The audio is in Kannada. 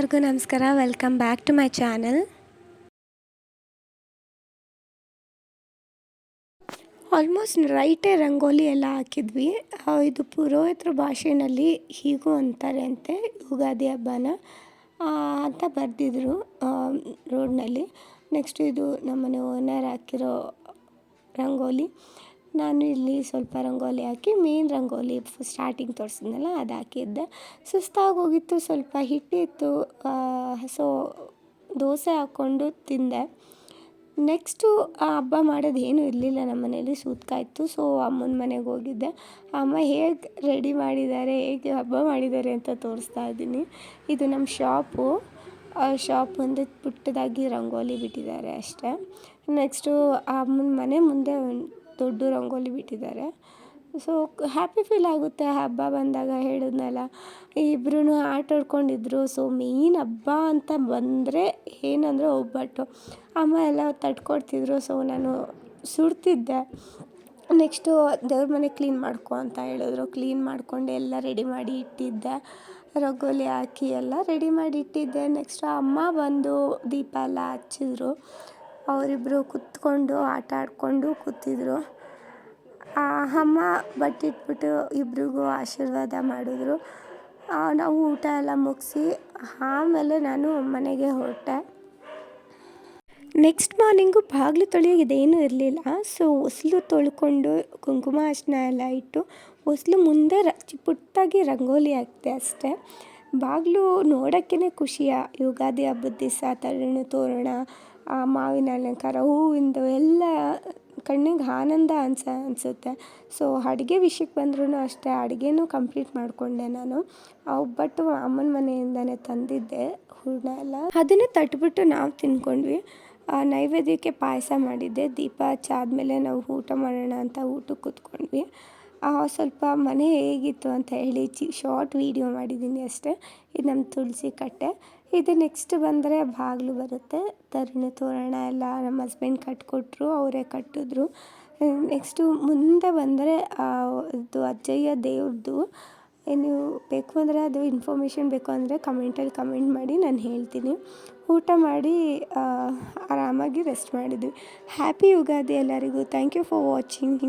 ಎಲ್ಲರಿಗೂ ನಮಸ್ಕಾರ. Welcome back to my channel almost ರೈಟೇ rangoli ಎಲ್ಲ ಹಾಕಿದ್ವಿ. ಇದು ಪುರೋಹಿತರ ಭಾಷೆಯಲ್ಲಿ ಹೀಗೂ ಅಂತಾರೆ ಅಂತೆ ಯುಗಾದಿ ಹಬ್ಬನ ಅಂತ ಬರೆದಿದ್ರು ರೋಡ್ನಲ್ಲಿ ನೆಕ್ಸ್ಟ್ ಇದು ನಮ್ಮನೆ ಓನರ್ ಹಾಕಿರೋ ರಂಗೋಲಿ. ನಾನು ಇಲ್ಲಿ ಸ್ವಲ್ಪ ರಂಗೋಲಿ ಹಾಕಿ ಮೇನ್ ರಂಗೋಲಿ ಸ್ಟಾರ್ಟಿಂಗ್ ತೋರಿಸಿದ್ನಲ್ಲ ಅದು ಹಾಕಿದ್ದೆ. ಸುಸ್ತಾಗೋಗಿತ್ತು, ಸ್ವಲ್ಪ ಹಿಟ್ಟಿತ್ತು ಸೊ ದೋಸೆ ಹಾಕ್ಕೊಂಡು ತಿಂದೆ. ನೆಕ್ಸ್ಟು ಆ ಹಬ್ಬ ಮಾಡೋದು ಏನೂ ಇರಲಿಲ್ಲ, ನಮ್ಮ ಮನೇಲಿ ಸೂತ್ಕ ಇತ್ತು ಸೊ ಅಮ್ಮನ ಮನೆಗೆ ಹೋಗಿದ್ದೆ. ಅಮ್ಮ ಹೇಗೆ ರೆಡಿ ಮಾಡಿದ್ದಾರೆ, ಹೇಗೆ ಹಬ್ಬ ಮಾಡಿದ್ದಾರೆ ಅಂತ ತೋರಿಸ್ತಾ ಇದ್ದೀನಿ. ಇದು ನಮ್ಮ ಶಾಪು. ಶಾಪ್ ಒಂದು ಪುಟ್ಟದಾಗಿ ರಂಗೋಲಿ ಬಿಟ್ಟಿದ್ದಾರೆ ಅಷ್ಟೇ. ನೆಕ್ಸ್ಟು ಅಮ್ಮನ ಮನೆ ಮುಂದೆ ದೊಡ್ಡ ರಂಗೋಲಿ ಬಿಟ್ಟಿದ್ದಾರೆ. ಸೊ ಹ್ಯಾಪಿ ಫೀಲ್ ಆಗುತ್ತೆ. ಹಬ್ಬ ಬಂದಾಗ ಹೇಳಿದ್ನಲ್ಲ ಇಬ್ಬರೂ ಆಟ ಆಡ್ಕೊಂಡಿದ್ರು. ಸೊ ಮೇಯ್ನ್ ಹಬ್ಬ ಅಂತ ಬಂದರೆ ಏನಂದರೆ ಒಬ್ಬಟ್ಟು. ಅಮ್ಮ ಎಲ್ಲ ತಡ್ಕೊಡ್ತಿದ್ರು ಸೊ ನಾನು ಸುಡ್ತಿದ್ದೆ. ನೆಕ್ಸ್ಟು ದೇವ್ರ ಮನೆ ಕ್ಲೀನ್ ಮಾಡ್ಕೊ ಅಂತ ಹೇಳಿದ್ರು. ಕ್ಲೀನ್ ಮಾಡ್ಕೊಂಡು ಎಲ್ಲ ರೆಡಿ ಮಾಡಿ ಇಟ್ಟಿದ್ದೆ. ರಂಗೋಲಿ ಹಾಕಿ ಎಲ್ಲ ರೆಡಿ ಮಾಡಿ ಇಟ್ಟಿದ್ದೆ. ನೆಕ್ಸ್ಟು ಅಮ್ಮ ಬಂದು ದೀಪ ಎಲ್ಲ ಹಚ್ಚಿದ್ರು. ಅವರಿಬ್ಬರು ಕುತ್ಕೊಂಡು ಆಟ ಆಡಿಕೊಂಡು ಕೂತಿದ್ರು. ಆ ಅಮ್ಮ ಬಟ್ಟಿಟ್ಬಿಟ್ಟು ಇಬ್ರಿಗೂ ಆಶೀರ್ವಾದ ಮಾಡಿದ್ರು. ನಾವು ಊಟ ಎಲ್ಲ ಮುಗಿಸಿ ಆಮೇಲೆ ನಾನು ಮನೆಗೆ ಹೊರಟೆ. ನೆಕ್ಸ್ಟ್ ಮಾರ್ನಿಂಗು ಬಾಗಿಲು ತೊಳೆಯೋದೇನೂ ಇರಲಿಲ್ಲ. ಸೊ ಹೊಸ್ಲು ತೊಳ್ಕೊಂಡು ಕುಂಕುಮ ಅರ್ಶಿನ ಎಲ್ಲ ಇಟ್ಟು ಹೊಸ್ಲು ಮುಂದೆ ರ, ಪುಟ್ಟಾಗಿ ರಂಗೋಲಿ ಹಾಕಿದೆ ಅಷ್ಟೇ. ಬಾಗಿಲು ನೋಡೋಕ್ಕೇ ಖುಷಿಯ, ಯುಗಾದಿ ಹಬ್ಬದ ದಿವಸ ತಳ್ಳಿನ ತೋರಣ ಆ ಮಾವಿನ ಅಲಂಕಾರ ಹೂವಿಂದು ಎಲ್ಲ ಕಣ್ಣಿಗೆ ಆನಂದ ಅನ್ಸ ಅನಿಸುತ್ತೆ. ಸೊ ಅಡುಗೆ ವಿಷಯಕ್ಕೆ ಬಂದ್ರೂ ಅಷ್ಟೇ ಅಡುಗೆನೂ ಕಂಪ್ಲೀಟ್ ಮಾಡಿಕೊಂಡೆ ನಾನು. ಒಬ್ಬಟ್ಟು ಅಮ್ಮನ ಮನೆಯಿಂದನೇ ತಂದಿದ್ದೆ ಹೂರ್ಣ ಎಲ್ಲ. ಅದನ್ನು ತಟ್ಬಿಟ್ಟು ನಾವು ತಿನ್ಕೊಂಡ್ವಿ. ಆ, ನೈವೇದ್ಯಕ್ಕೆ ಪಾಯಸ ಮಾಡಿದ್ದೆ ದೀಪ ಹಚ್ಚಾದ್ಮೇಲೆ ನಾವು ಊಟ ಮಾಡೋಣ ಅಂತ ಊಟಕ್ಕೆ ಕೂತ್ಕೊಂಡ್ವಿ. ಸ್ವಲ್ಪ ಮನೆ ಹೇಗಿತ್ತು ಅಂತ ಹೇಳಿ ಚಿ ಶಾರ್ಟ್ ವೀಡಿಯೋ ಮಾಡಿದ್ದೀನಿ ಅಷ್ಟೇ. ಇದು ನಮ್ಮ ತುಳಸಿ ಕಟ್ಟೆ. ಇದು ನೆಕ್ಸ್ಟ್ ಬಂದರೆ ಬಾಗಿಲು ಬರುತ್ತೆ. ತರುಣ ತೋರಣ ಎಲ್ಲ ನಮ್ಮ ಹಸ್ಬೆಂಡ್ ಕಟ್ಕೊಟ್ರು, ಅವರೇ ಕಟ್ಟಿದ್ರು. ನೆಕ್ಸ್ಟು ಮುಂದೆ ಬಂದರೆ ಇದು ಅಜ್ಜಯ್ಯ ದೇವ್ರದ್ದು ಏನು ಬೇಕು ಅಂದರೆ ಅದು ಇನ್ಫಾರ್ಮೇಷನ್ ಬೇಕು ಅಂದರೆ ಕಮೆಂಟಲ್ಲಿ ಕಮೆಂಟ್ ಮಾಡಿ ನಾನು ಹೇಳ್ತೀನಿ. ಊಟ ಮಾಡಿ ಆರಾಮಾಗಿ ರೆಸ್ಟ್ ಮಾಡಿದ್ವಿ. ಹ್ಯಾಪಿ ಯುಗಾದಿ ಎಲ್ಲರಿಗೂ. Thank you for watching